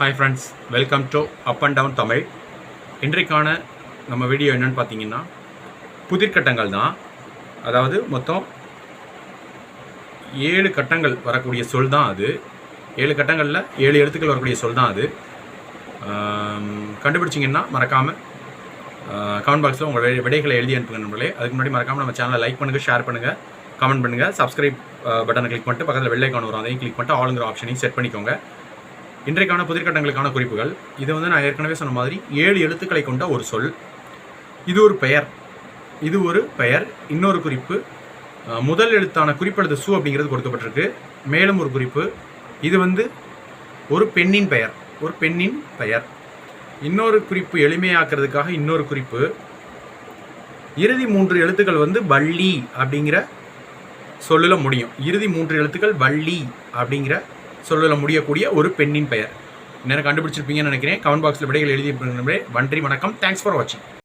Hi friends welcome to Up and Down Tamil இன்றைக்கான நம்ம video என்னன்னு பார்த்தீங்கன்னா புதிர்கட்டங்கள் தான். அதாவது மொத்தம் ஏழு கட்டங்கள் வரக்கூடிய சொல் தான் அது. ஏழு கட்டங்களில் ஏழு எழுத்துக்கள் வரக்கூடிய சொல் தான் அது. கண்டுபிடிச்சிங்கன்னா மறக்காமல் கமெண்ட் பாக்ஸில் உங்கள் விடைகளை எழுதி அனுப்புங்க நம்மளே அதுக்கு முன்னாடி மறக்காமல் நம்ம சேனலை லைக் பண்ணுங்கள் ஷேர் பண்ணுங்கள் கமெண்ட் பண்ணுங்கள் சப்ஸ்கிரைப் பட்டனை கிளிக் பண்ணிட்டு பக்கத்தில் வெள்ளை கான் வரும் அதையும் கிளிக் பண்ணிட்டு ஆளுங்கிற ஆப்ஷனையும் செட் பண்ணிக்கோங்க. இன்றைக்கான புதிர்கட்டங்களுக்கான குறிப்புகள். இது வந்து நான் ஏற்கனவே சொன்ன மாதிரி ஏழு எழுத்துக்களை கொண்ட ஒரு சொல். இது ஒரு பெயர். இது ஒரு பெயர். இன்னொரு குறிப்பு முதல் எழுத்தான குறிப்பெழுத்து சு அப்படிங்கிறது கொடுக்கப்பட்டிருக்கு. மேலும் ஒரு குறிப்பு இது வந்து ஒரு பெண்ணின் பெயர். ஒரு பெண்ணின் பெயர். இன்னொரு குறிப்பு எளிமையாக்குறதுக்காக இன்னொரு குறிப்பு. இறுதி மூன்று எழுத்துக்கள் வந்து வள்ளி அப்படிங்கிற சொல்லில் முடியும். இறுதி மூன்று எழுத்துக்கள் வள்ளி அப்படிங்கிற சொல்ல முடியக்கூடிய ஒரு பெண்ணின் பெயர். நேரம் கண்டுபிடிச்சிருப்பீங்கன்னு நினைக்கிறேன். கமெண்ட் பாக்ஸில் விடைகள் எழுதி நண்பரே. நன்றி வணக்கம். தேங்க்ஸ் ஃபார் வாட்சிங்